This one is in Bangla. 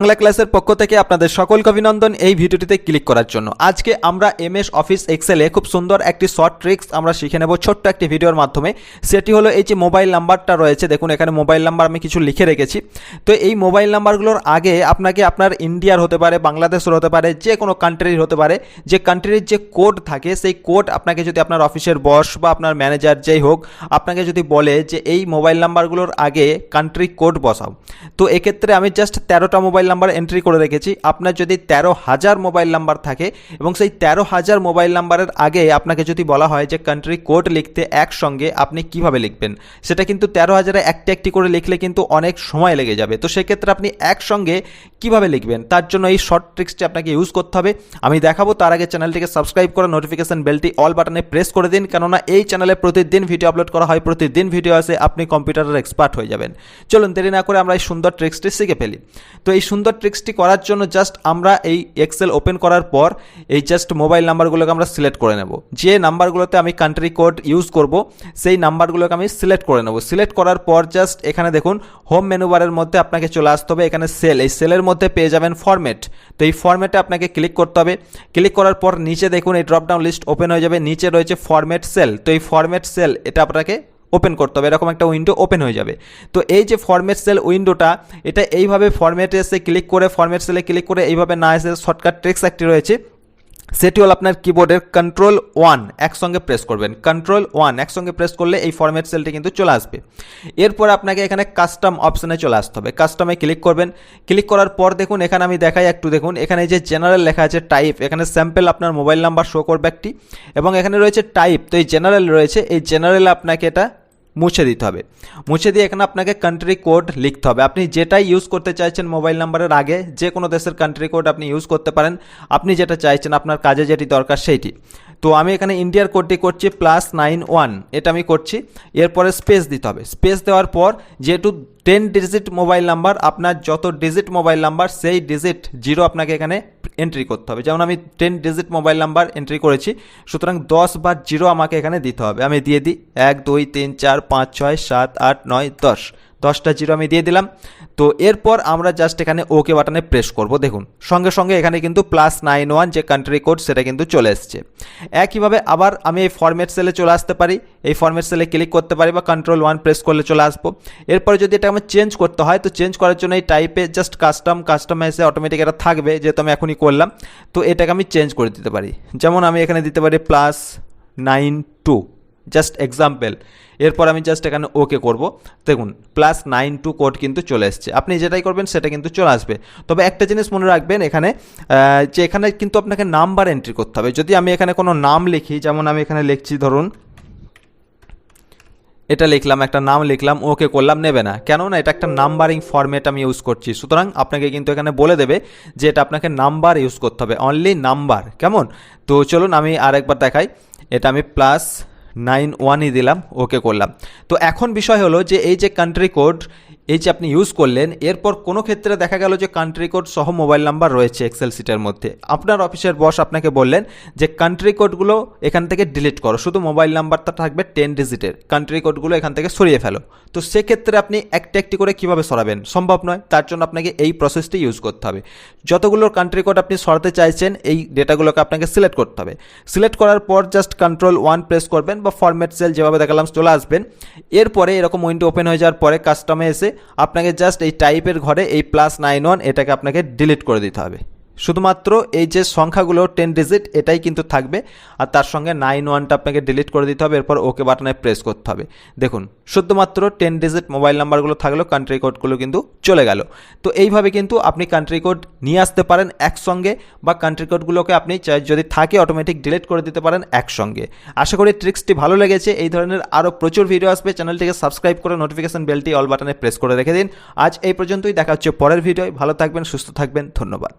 বাংলা ক্লাসের পক্ষ থেকে আপনাদের সকলকে অভিনন্দন এই ভিডিওটিতে ক্লিক করার জন্য। আজকে আমরা এমএস অফিস এক্সেলে খুব সুন্দর একটি শর্ট ট্রিক্স আমরা শিখে নেব ছোট্ট একটি ভিডিওর মাধ্যমে। সেটি হলো এই যে মোবাইল নাম্বারটা রয়েছে, দেখুন এখানে মোবাইল নাম্বার আমি কিছু লিখে রেখেছি। তো এই মোবাইল নাম্বারগুলোর আগে আপনাকে আপনার ইন্ডিয়ার হতে পারে বাংলাদেশের হতে পারে, যে কোনো কান্ট্রির হতে পারে, যে কান্ট্রির যে কোড থাকে, সেই কোড আপনাকে যদি আপনার অফিসের বস বা আপনার ম্যানেজার যেই হোক, আপনাকে যদি বলে যে এই মোবাইল নাম্বারগুলোর আগে কান্ট্রি কোড বসাও। তো এক্ষেত্রে আমি জাস্ট তেরোটা মোবাইল নাম্বার এন্ট্রি করে রেখেছি। আপনার যদি তেরো হাজার মোবাইল নাম্বার থাকে এবং সেই তেরো হাজার মোবাইল নাম্বারের আগে আপনাকে যদি বলা হয় যে কান্ট্রি কোড লিখতে একসঙ্গে আপনি কীভাবে লিখবেন, সেটা কিন্তু তেরো হাজারে একটি একটি করে লিখলে কিন্তু অনেক সময় লেগে যাবে। তো সেক্ষেত্রে আপনি একসঙ্গে কীভাবে লিখবেন? তার জন্য এই শর্ট ট্রিক্সটি আপনাকে ইউজ করতে হবে। আমি দেখাবো, তার আগে চ্যানেলটিকে সাবস্ক্রাইব করে নোটিফিকেশন বেলটি অল বাটনে প্রেস করে দিন, কেননা এই চ্যানেলে প্রতিদিন ভিডিও আপলোড করা হয়, প্রতিদিন ভিডিও আসে, আপনি কম্পিউটারের এক্সপার্ট হয়ে যাবেন। চলুন, দেরি না করে আমরা এই সুন্দর ট্রিক্সটি শিখে ফেলি। তো এই সুন্দর ট্রিক্সটি করার জন্য জাস্ট আমরা এই এক্সেল ওপেন করার পর, এই জাস্ট মোবাইল নাম্বারগুলোকে আমরা সিলেক্ট করে নেব। যে নাম্বারগুলোতে আমি কান্ট্রি কোড ইউজ করব, সেই নাম্বারগুলোকে আমি সিলেক্ট করে নেব। সিলেক্ট করার পর জাস্ট এখানে দেখুন হোম মেনু বারের মধ্যে আপনাকে চলে আসতে হবে, এখানে সেল এই সেলের মধ্যে পেয়ে যাবেন ফরম্যাট তো এই ফরম্যাটে আপনাকে ক্লিক করতে হবে। ক্লিক করার পর নিচে দেখুন, এই ড্রপডাউন লিস্ট ওপেন হয়ে যাবে। নিচে রয়েছে ফরম্যাট সেল তো এই ফরম্যাট সেল এটা আপনাকে ওপেন করতে হবে। এরকম একটা উইন্ডো ওপেন হয়ে যাবে। তো এই যে ফরম্যাট সেল উইন্ডোটা এটা এইভাবে ফরম্যাটে এসে ক্লিক করে ফরম্যাট সেলে ক্লিক করে এইভাবে না এসে শর্টকাট ট্রিক্স একটি রয়েছে। সেটি হল আপনার কিবোর্ডের কন্ট্রোল ওয়ান একসঙ্গে প্রেস করবেন। কন্ট্রোল ওয়ান একসঙ্গে প্রেস করলে এই ফরম্যাট সেলটি কিন্তু চলে আসবে। এরপর আপনাকে এখানে কাস্টম অপশানে চলে আসতে হবে। কাস্টমে ক্লিক করবেন। ক্লিক করার পর দেখুন, এখানে আমি দেখাই একটু দেখুন। এখানে যে জেনারেল লেখা আছে টাইপ এখানে স্যাম্পেল আপনার মোবাইল নাম্বার শো করবে একটি। এবং এখানে রয়েছে টাইপ তো এই জেনারেল রয়েছে। এই জেনারেল আপনাকে এটা মুছে দিতে হবে। মুছে দিয়ে এখানে আপনাকে কান্ট্রি কোড লিখতে হবে। আপনি যেটাই ইউজ করতে চাইছেন মোবাইল নাম্বারের আগে যে কোনো দেশের কান্ট্রি কোড আপনি ইউজ করতে পারেন। আপনি যেটা চাইছেন, আপনার কাজে যেটি দরকার সেইটি। তো আমি এখানে ইন্ডিয়ার কোডটি করছি প্লাস নাইন ওয়ান এটা আমি করছি। এরপরে স্পেস দিতে হবে। স্পেস দেওয়ার পর যেহেতু টেন ডিজিট মোবাইল নাম্বার আপনার যত ডিজিট মোবাইল নাম্বার সেই ডিজিট জিরো আপনাকে এখানে এন্ট্রি করতে হবে। যেমন আমি ten digit mobile number entry করেছি, সুতরাং দশ বা জিরো আমাকে এখানে দিতে হবে। আমি দিয়ে দিই এক, দুই, তিন, চার, পাঁচ, ছয়, সাত, আট, নয়, দশ। দশটা জিরো আমি দিয়ে দিলাম। তো এরপর আমরা জাস্ট এখানে ওকে বাটনে প্রেস করব। দেখুন, সঙ্গে সঙ্গে এখানে কিন্তু প্লাস নাইন ওয়ান যে কান্ট্রি কোড সেটা কিন্তু চলে এসছে। একইভাবে আবার আমি এই ফরম্যাট সেলে চলে আসতে পারি। এই ফরম্যাট সেলে ক্লিক করতে পারি বা কন্ট্রোল ওয়ান প্রেস করলে চলে আসব। এরপরে যদি এটা আমার চেঞ্জ করতে হয়, তো চেঞ্জ করার জন্য এই টাইপে জাস্ট কাস্টম কাস্টমাইজে অটোমেটিক এটা থাকবে, যেহেতু আমি এখনই করলাম। তো এটাকে আমি চেঞ্জ করে দিতে পারি। যেমন আমি এখানে দিতে পারি plus nine two just example এরপর আমি জাস্ট এখানে ওকে করব। দেখুন প্লাস নাইন টু কোড কিন্তু চলে এসছে। আপনি যেটাই করবেন, সেটা কিন্তু চলে আসবে। তবে একটা জিনিস মনে রাখবেন এখানে যে এখানে কিন্তু আপনাকে নাম্বার এন্ট্রি করতে হবে। যদি আমি এখানে কোনো নাম লিখি, যেমন আমি এখানে লিখছি, ধরুন, এটা লিখলাম, একটা নাম লিখলাম ওকে করলাম, নেবে না। কেননা এটা একটা নাম্বারিং ফরম্যাট আমি ইউজ করছি। সুতরাং আপনাকে কিন্তু এখানে বলে দেবে যে এটা আপনাকে নাম্বার ইউজ করতে হবে। অনলি নাম্বার কেমন? তো চলুন আমি আরেকবার দেখাই। এটা আমি প্লাস নাইন ওয়ানই দিলাম ওকে করলাম। তো এখন বিষয় হলো যে এই যে কান্ট্রি কোড এই যে আপনি ইউজ করলেন, এরপর কোনো ক্ষেত্রে দেখা গেল যে কান্ট্রি কোড সহ মোবাইল নাম্বার রয়েছে এক্সেল সিটের মধ্যে। আপনার অফিসের বস আপনাকে বললেন যে কান্ট্রি কোডগুলো এখান থেকে ডিলিট করো, শুধু মোবাইল নাম্বারটা থাকবে টেন ডিজিটের কান্ট্রি কোডগুলো এখান থেকে সরিয়ে ফেলো। তো সেক্ষেত্রে আপনি একটি একটি করে কীভাবে সরাবেন? সম্ভব নয়, তার জন্য আপনাকে এই প্রসেসটি ইউজ করতে হবে। যতগুলো কান্ট্রি কোড আপনি সরাতে চাইছেন, এই ডেটাগুলোকে আপনাকে সিলেক্ট করতে হবে। সিলেক্ট করার পর জাস্ট কন্ট্রোল ওয়ান প্রেস করবেন বা ফরম্যাট সেল যেভাবে দেখালাম চলে আসবেন। এরপরে এরকম উইন্ডো ওপেন হয়ে যাওয়ার পরে কাস্টমে এসে আপনাকে জাস্ট এই টাইপের ঘরে এই প্লাস নাইন ওয়ান এটাকে আপনাকে ডিলিট করে দিতে হবে। শুধুমাত্র এই যে সংখ্যাগুলো টেন ডিজিট এটাই কিন্তু থাকবে। আর তার সঙ্গে নাইন ওয়ানটা আপনাকে ডিলিট করে দিতে হবে, এরপর ওকে বাটনে প্রেস করতে হবে। দেখুন, শুধুমাত্র টেন ডিজিট মোবাইল নাম্বারগুলো থাকলেও কান্ট্রি কোডগুলো কিন্তু চলে গেল। তো এইভাবে কিন্তু আপনি কান্ট্রি কোড নিয়ে আসতে পারেন একসঙ্গে, বা কান্ট্রি কোডগুলোকে আপনি যদি থাকে অটোমেটিক ডিলিট করে দিতে পারেন একসঙ্গে। আশা করি ট্রিক্সটি ভালো লেগেছে। এই ধরনের আরও প্রচুর ভিডিও আসবে। চ্যানেলটিকে সাবস্ক্রাইব করে নোটিফিকেশন বেলটি অল বাটনে প্রেস করে রেখে দিন। আজ এই পর্যন্তই। দেখা হচ্ছে পরের ভিডিও ভালো থাকবেন, সুস্থ থাকবেন। ধন্যবাদ।